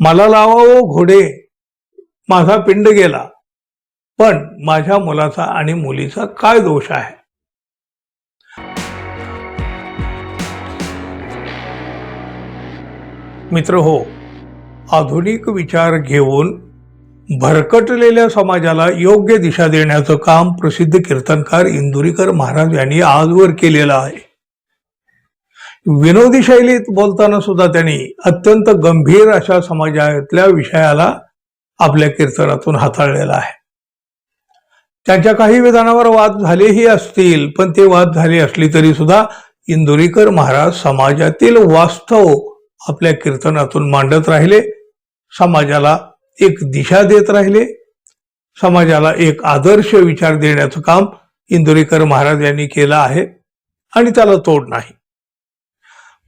मला लावावं घोडे. माझा पिंड गेला. पण माझ्या मुलाचा आणि मुलीचा काय दोष आहे? मित्र हो आधुनिक विचार घेऊन भरकटलेल्या समाजाला योग्य दिशा देण्याचं काम प्रसिद्ध कीर्तनकार इंदुरीकर महाराज यांनी आजवर केलेलं आहे. विनोदी शैलीत बोलताना सुद्धा त्यांनी अत्यंत गंभीर अशा समाजातल्या विषयाला आपल्या कीर्तनातून हाताळलेला आहे. त्यांच्या काही विधानावर वाद झालेही असतील पण ते वाद झाले असली तरी सुद्धा इंदुरीकर महाराज समाजातील वास्तव आपल्या कीर्तनातून मांडत राहिले समाजाला एक दिशा देत राहिले समाजाला एक आदर्श विचार देण्याचं काम इंदुरीकर महाराज यांनी केलं आहे आणि त्याला तोड नाही.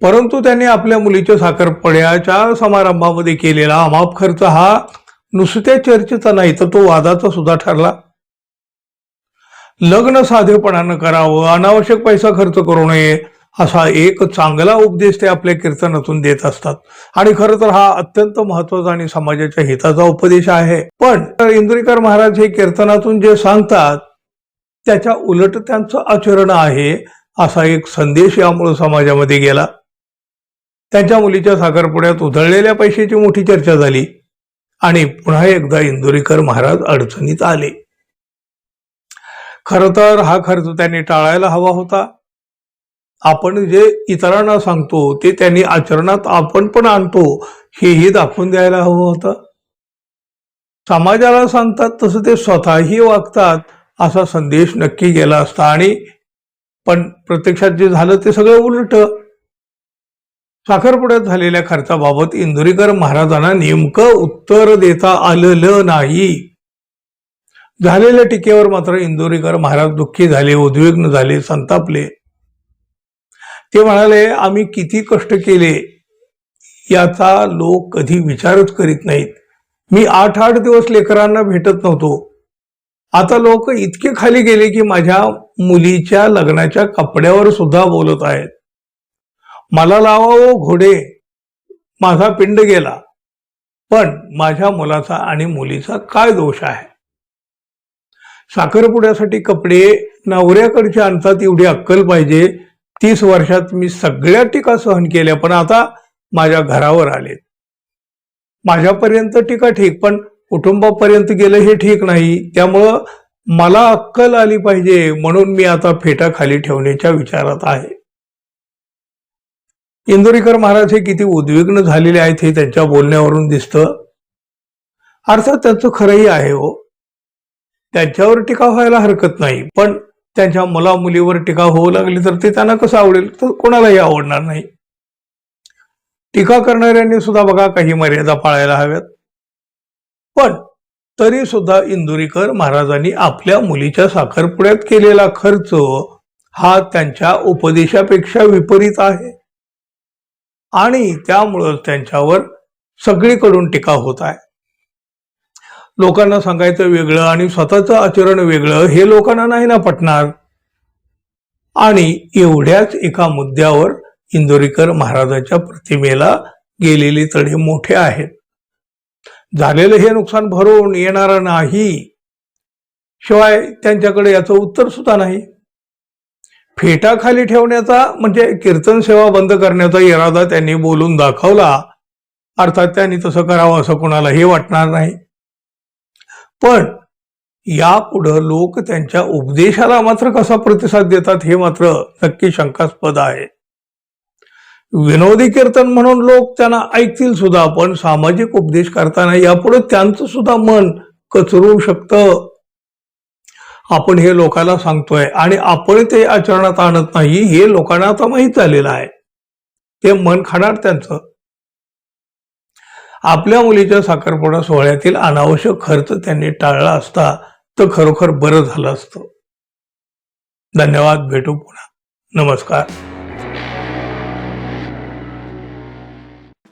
परंतु त्यांनी आपल्या मुलीच्या साखरपड्याच्या समारंभामध्ये केलेला अमाप खर्च हा नुसत्या चर्चेचा नाही तर तो वादाचा सुद्धा ठरला. लग्न साधेपणानं करावं अनावश्यक पैसा खर्च करू नये असा एक चांगला उपदेश ते आपल्या कीर्तनातून देत असतात. आणि खरं तर हा अत्यंत महत्त्वाचा आणि समाजाच्या हिताचा उपदेश आहे. पण इंद्रिकर महाराज हे कीर्तनातून जे सांगतात त्याच्या उलट त्यांचं आचरण आहे असा एक संदेश यामुळे समाजामध्ये गेला. त्यांच्या मुलीच्या साखरपुड्यात उधळलेल्या पैशाची मोठी चर्चा झाली आणि पुन्हा एकदा इंदुरीकर महाराज अडचणीत आले. खर तर हा खर्च त्यांनी टाळायला हवा होता. आपण जे इतरांना सांगतो ते त्यांनी आचरणात आपण पण आणतो हेही दाखवून द्यायला हवं होतं. समाजाला सांगतात तसं ते स्वतःही वागतात असा संदेश नक्की गेला असता आणि पण प्रत्यक्षात जे झालं ते सगळं उलट. साखरपुड्यात झालेल्या खर्चाबाबत इंदुरीकर महाराजांना नेमकं उत्तर देता आलेलं नाही. झालेल्या टीकेवर मात्र इंदोरीकर महाराज दुःखी झाले उद्विग्न झाले संतापले. ते म्हणाले आम्ही किती कष्ट केले याचा लोक कधी विचारच करीत नाहीत. मी आठ आठ दिवस लेकरांना भेटत नव्हतो. आता लोक इतके खाली गेले की माझ्या मुलीच्या लग्नाच्या कपड्यावर सुद्धा बोलत आहेत. मला लावा ओ घोडे. माझा पिंड गेला. पण माझ्या मुलाचा आणि मुलीचा काय दोष आहे? साखरपुड्यासाठी कपडे नवऱ्याकडचे आणतात एवढी अक्कल पाहिजे. तीस वर्षात मी सगळ्या टीका सहन केल्या पण आता माझ्या घरावर आले माझ्यापर्यंत टीका ठीक पण कुटुंबापर्यंत गेलं हे ठीक नाही. त्यामुळं मला अक्कल आली पाहिजे म्हणून मी आता फेटा खाली ठेवण्याच्या विचारात आहे. इंदोरीकर महाराज हे किती उद्विग्न झालेले आहेत हे त्यांच्या बोलण्यावरून दिसतं. अर्थात त्यांचं खरंही आहे हो. त्यांच्यावर टीका व्हायला हरकत नाही पण त्यांच्या मुला मुलीवर टीका होऊ लागली तर ते त्यांना कसं आवडेल? तर कोणालाही आवडणार नाही. टीका करणाऱ्यांनी सुद्धा बघा काही मर्यादा पाळायला हव्यात. पण तरी सुद्धा इंदुरीकर महाराजांनी आपल्या मुलीच्या साखरपुड्यात केलेला खर्च हा त्यांच्या उपदेशापेक्षा विपरीत आहे. आणि त्यामुळं त्यांच्यावर सगळीकडून टीका होत आहे. लोकांना सांगायचं वेगळं आणि स्वतःचं आचरण वेगळं हे लोकांना नाही ना पटणार. आणि एवढ्याच एका मुद्द्यावर इंदोरीकर महाराजांच्या प्रतिमेला गेलेले तडे मोठे आहेत. झालेलं हे नुकसान भरून येणार नाही. शिवाय त्यांच्याकडे याचं उत्तर सुद्धा नाही. फेटाखाली ठेवण्याचा म्हणजे कीर्तन सेवा बंद करण्याचा इरादा त्यांनी बोलून दाखवला. अर्थात त्यांनी तसं करावं असं कोणालाही वाटणार नाही. पण यापुढं लोक त्यांच्या उपदेशाला मात्र कसा प्रतिसाद देतात हे मात्र नक्की शंकास्पद आहे. विनोदी कीर्तन म्हणून लोक त्यांना ऐकतील सुद्धा पण सामाजिक उपदेश करताना यापुढे त्यांचं सुद्धा मन कचरू शकतं. आपण हे लोकांना सांगतोय आणि आपण ते आचरणात आणत नाही हे लोकांना आता माहीत झालेलं आहे. ते मन खाणार त्यांचं. आपल्या मुलीच्या साखरपुडा सोहळ्यातील अनावश्यक खर्च त्यांनी टाळला असता तर खरोखर बरं झालं असतं. धन्यवाद भेटू पुन्हा. नमस्कार.